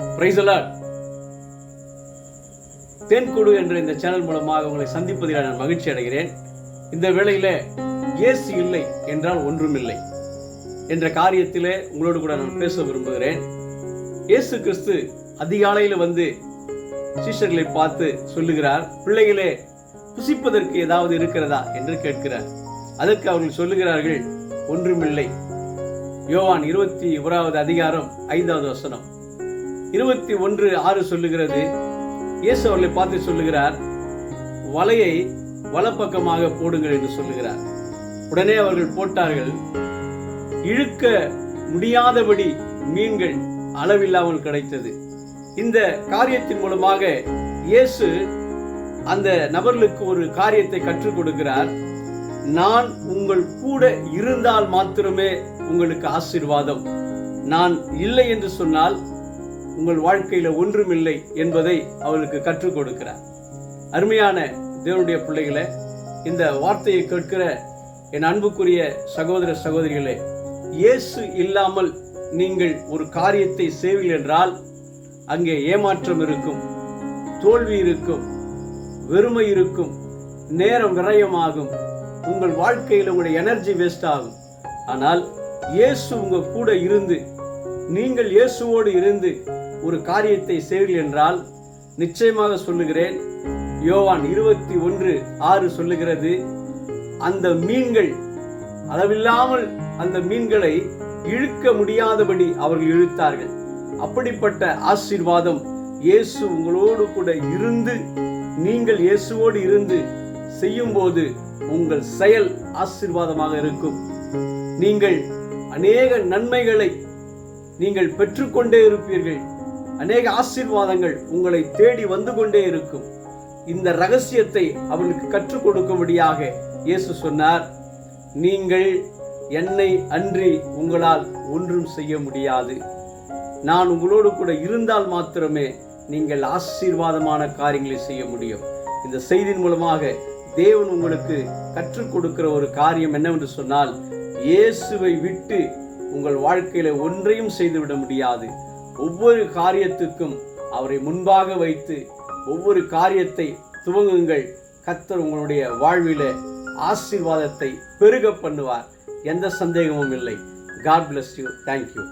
பிரைசலாட் தேன்கூடு என்ற இந்த சேனல் மூலமாக உங்களை சந்திப்பதில் நான் மகிழ்ச்சி அடைகிறேன். இந்த வேளையில இயேசு இல்லை என்றால் ஒன்றுமில்லை என்ற காரியத்திலே உங்களோடு கூட நான் பேச விரும்புகிறேன். இயேசு கிறிஸ்து அதிகாலையில் வந்து சீஷர்களை பார்த்து சொல்லுகிறார் பிள்ளைகளே புசிப்பதற்கு ஏதாவது இருக்கிறதா? என்று கேட்கிறார். அதற்கு அவர்கள் சொல்லுகிறார்கள் ஒன்றுமில்லை. யோவான் இருபத்தி ஓராவது அதிகாரம் ஐந்தாவது வசனம். இருபத்தி ஒன்று ஆறு சொல்லுகிறது. இயேசு அவர்களை பார்த்து சொல்லுகிறார் வலையை வலப்பக்கமாக போடுங்கள் என்று சொல்லுகிறார். உடனே அவர்கள் போட்டார்கள் இழுக்க முடியாதபடி மீன்கள் அளவில்லாமல் கிடைத்தது. இந்த காரியத்தின் மூலமாக இயேசு அந்த நபர்களுக்கு ஒரு காரியத்தை கற்றுக் கொடுக்கிறார். நான் உங்கள் கூட இருந்தால் மாத்திரமே உங்களுக்கு ஆசீர்வாதம். நான் இல்லை என்று சொன்னால் உங்கள் வாழ்க்கையில் ஒன்றுமில்லை என்பதை அவளுக்கு கற்றுக் கொடுக்கிறார். அருமையான தேவனுடைய பிள்ளைகளை இந்த வார்த்தையை கேட்கிற என் அன்புக்குரிய சகோதர சகோதரிகளே இயேசு இல்லாமல் நீங்கள் ஒரு காரியத்தை செய்வீர்கள் என்றால் அங்கே ஏமாற்றம் இருக்கும் தோல்வி இருக்கும் வெறுமை இருக்கும் நேரம் விரயமாகும் உங்கள் வாழ்க்கையில் உங்களுடைய எனர்ஜி வேஸ்ட் ஆகும். ஆனால் இயேசு உங்க கூட இருந்து நீங்கள் இயேசுவோடு இருந்து ஒரு காரியத்தை செய்வீர்கள் என்றால் நிச்சயமாக சொல்லுகிறேன். யோவான் இருபத்தி ஒன்று ஆறு சொல்லுகிறது அந்த மீன்கள் அளவில்லாமல் அந்த மீன்களை இழுக்க முடியாதபடி அவர்கள் இழுத்தார்கள். அப்படிப்பட்ட ஆசீர்வாதம் இயேசு உங்களோடு கூட இருந்து நீங்கள் இயேசுவோடு இருந்து செய்யும்போது உங்கள் செயல் ஆசீர்வாதமாக இருக்கும். நீங்கள் அநேக நன்மைகளை நீங்கள் பெற்றுக்கொண்டே இருப்பீர்கள். அநேக ஆசீர்வாதங்கள் உங்களை தேடி வந்து கொண்டே இருக்கும். இந்த ரகசியத்தை அவனுக்கு கற்றுக் கொடுக்கும்படியாக இயேசு சொன்னார். நீங்கள் என்னை அன்றி உங்களால் ஒன்றும் செய்ய முடியாது. நான் உங்களோடு கூட இருந்தால் மாத்திரமே நீங்கள் ஆசீர்வாதமான காரியங்களை செய்ய முடியும். இந்த செய்தியின் மூலமாக தேவன் உங்களுக்கு கற்றுக் கொடுக்கிற ஒரு காரியம் என்னவென்று சொன்னால் இயேசுவை விட்டு உங்கள் வாழ்க்கையில ஒன்றையும் செய்துவிட முடியாது. ஒவ்வொரு காரியத்துக்கும் அவரை முன்பாக வைத்து ஒவ்வொரு காரியத்தை துவங்குங்கள். கத்தர் உங்களுடைய வாழ்வில ஆசீர்வாதத்தை பெருக பண்ணுவார். எந்த சந்தேகமும் இல்லை. God bless you thank you